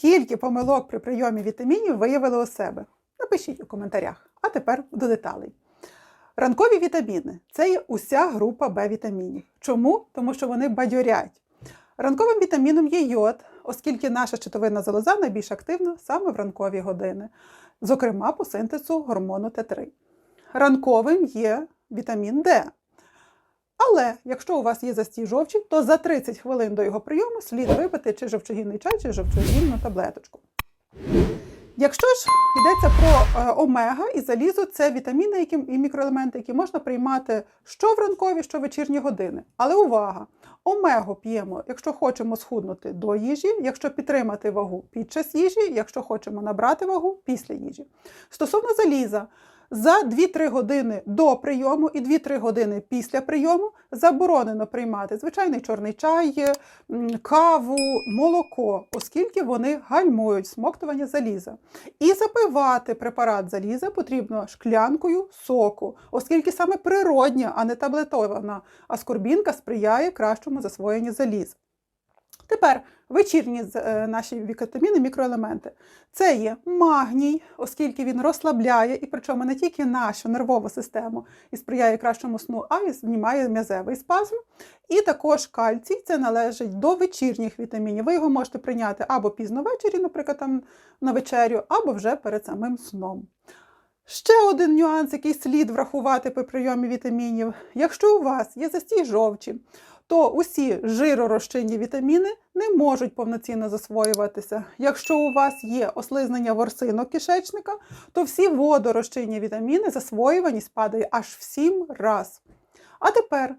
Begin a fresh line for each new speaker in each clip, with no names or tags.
скільки помилок при прийомі вітамінів виявили у себе? Напишіть у коментарях. А тепер до деталей. Ранкові вітаміни це є уся група Б-вітамінів. Чому? Тому що вони бадьорять. Ранковим вітаміном є йод, оскільки наша щитовидна залоза найбільш активна саме в ранкові години, зокрема по синтезу гормону Т3. Ранковим є вітамін Д. Але якщо у вас є застій жовчі, то за 30 хвилин до його прийому слід випити чи жовчогінний чай, чи жовчогінну таблеточку. Якщо ж йдеться про е, омега і залізо, це вітаміни які, і мікроелементи, які можна приймати що в ранкові, що в вечірні години. Але увага! Омегу п'ємо, якщо хочемо схуднути до їжі, якщо підтримати вагу під час їжі, якщо хочемо набрати вагу після їжі. Стосовно заліза, за 2-3 години до прийому і 2-3 години після прийому заборонено приймати звичайний чорний чай, каву, молоко, оскільки вони гальмують смоктування заліза. І запивати препарат заліза потрібно шклянкою соку, оскільки саме природня, а не таблетована аскорбінка сприяє кращому засвоєнню заліза. Тепер вечірні е, наші вітаміни, мікроелементи. Це є магній, оскільки він розслабляє, і причому не тільки нашу нервову систему і сприяє кращому сну, а й знімає м'язевий спазм. І також кальцій це належить до вечірніх вітамінів. Ви його можете прийняти або пізно ввечері, наприклад, там на вечерю, або вже перед самим сном. Ще один нюанс, який слід врахувати при прийомі вітамінів. Якщо у вас є застій жовчі, то усі жиророзчинні вітаміни не можуть повноцінно засвоюватися. Якщо у вас є ослизнення ворсинок кишечника, то всі водорозчинні вітаміни засвоюваність падає аж в 7 раз. А тепер,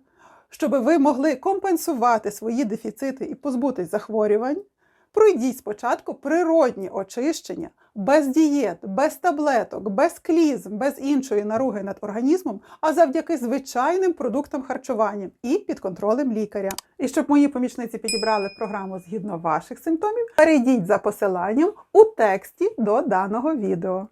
щоб ви могли компенсувати свої дефіцити і позбутись захворювань, пройдіть спочатку природні очищення без дієт, без таблеток, без клізм, без іншої наруги над організмом, а завдяки звичайним продуктам харчування і під контролем лікаря. І щоб мої помічниці підібрали програму згідно ваших симптомів, перейдіть за посиланням у тексті до даного відео.